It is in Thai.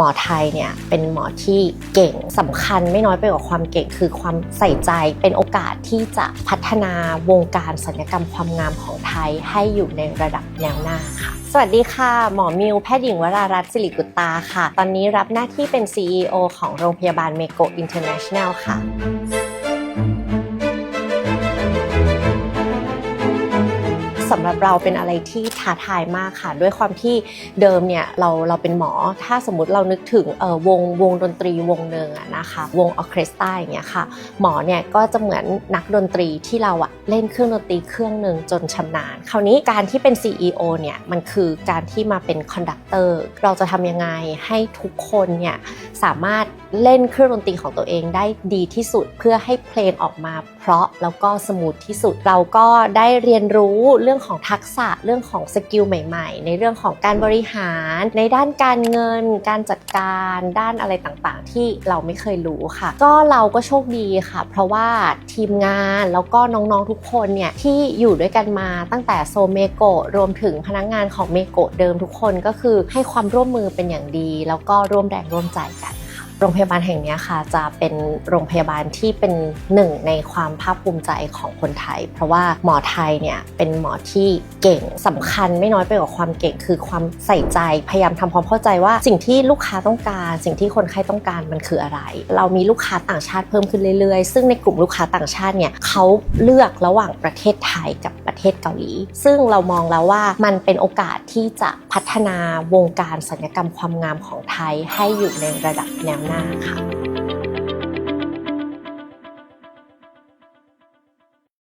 หมอไทยเนี่ยเป็นหมอที่เก่งสำคัญไม่น้อยไปกว่าความเก่งคือความใส่ใจเป็นโอกาสที่จะพัฒนาวงการศัลยกรรมความงามของไทยให้อยู่ในระดับแนวหน้าค่ะ สวัสดีค่ะ หมอมิวแพทย์หญิงวรารัตน์สิริกุตตาค่ะ ตอนนี้รับหน้าที่เป็น CEO ของโรงพยาบาลเมโกอินเตอร์เนชั่นแนลค่ะ สำหรับเราเป็นอะไรที่ท้าทายมากค่ะ ด้วยความที่เดิมเนี่ยเราเราเป็นหมอ ถ้าสมมติเรานึกถึงเออวงวงดนตรีวงหนึ่งอะนะคะวงออเคสตราอย่างเงี้ยค่ะ หมอเนี่ยก็จะเหมือนนักดนตรีที่เราอะเล่นเครื่องดนตรีเครื่องหนึ่งจนชำนาญ คราวนี้การที่เป็น CEO เนี่ยมันคือการที่มาเป็นคอนดักเตอร์เราจะทำยังไงให้ทุกคนเนี่ยสามารถเล่นเครื่องดนตรีของตัวเองได้ดีที่สุดเพื่อให้เพลงออกมาเพราะแล้วก็สมูทที่สุดเราก็ได้เรียนรู้เรื่องของทักษะเรื่องของสกิลใหม่ๆ ในเรื่องของการบริหาร ในด้านการเงิน การจัดการด้านอะไรต่างๆ ที่เราไม่เคยรู้ค่ะ ก็เราก็โชคดีค่ะ เพราะว่าทีมงานแล้วก็น้องๆทุกคนเนี่ยที่อยู่ด้วยกันมาตั้งแต่โซเมโกะรวมถึงพนักงานของเมโกะเดิมทุกคนก็คือให้ความร่วมมือเป็นอย่างดี แล้วก็ร่วมแรงร่วมใจกัน โรงพยาบาลแห่งนี้ค่ะจะเป็นโรงพยาบาลที่เป็นหนึ่งในความภาคภูมิใจของคนไทย เพราะว่าหมอไทยเนี่ยเป็นหมอที่เก่งสำคัญไม่น้อยไปกว่าความเก่ง คือความใส่ใจพยายามทำความเข้าใจว่า สิ่งที่ลูกค้าต้องการ สิ่งที่คนไข้ต้องการมันคืออะไร เรามีลูกค้าต่างชาติเพิ่มขึ้นเรื่อยๆ ซึ่งในกลุ่มลูกค้าต่างชาติเนี่ยเขาเลือกระหว่างประเทศไทยกับประเทศเกาหลี ซึ่งเรามองแล้วว่ามันเป็นโอกาสที่จะพัฒนาวงการศัลยกรรมความงามของไทยให้อยู่ในระดับแนวหน้าค่ะ